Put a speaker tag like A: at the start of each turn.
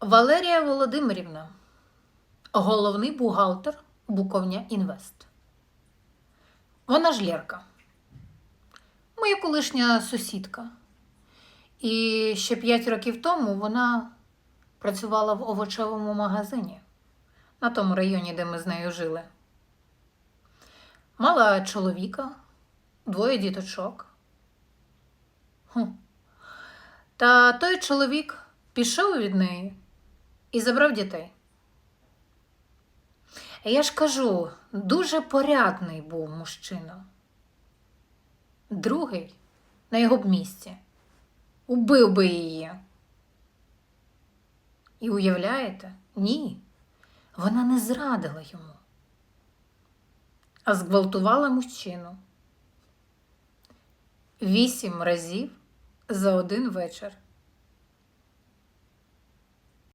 A: Валерія Володимирівна, головний бухгалтер Буковня Інвест. Вона ж Лєрка, моя колишня сусідка. І ще п'ять років тому вона працювала в овочевому магазині на тому районі, де ми з нею жили. Мала чоловіка, двоє діточок. Хм. Та той чоловік пішов від неї і забрав дітей. Я ж кажу, дуже порядний був мужчина. Другий на його б місці убив би її. І уявляєте? Ні, вона не зрадила йому, а зґвалтувала мужчину. Вісім разів за один вечір.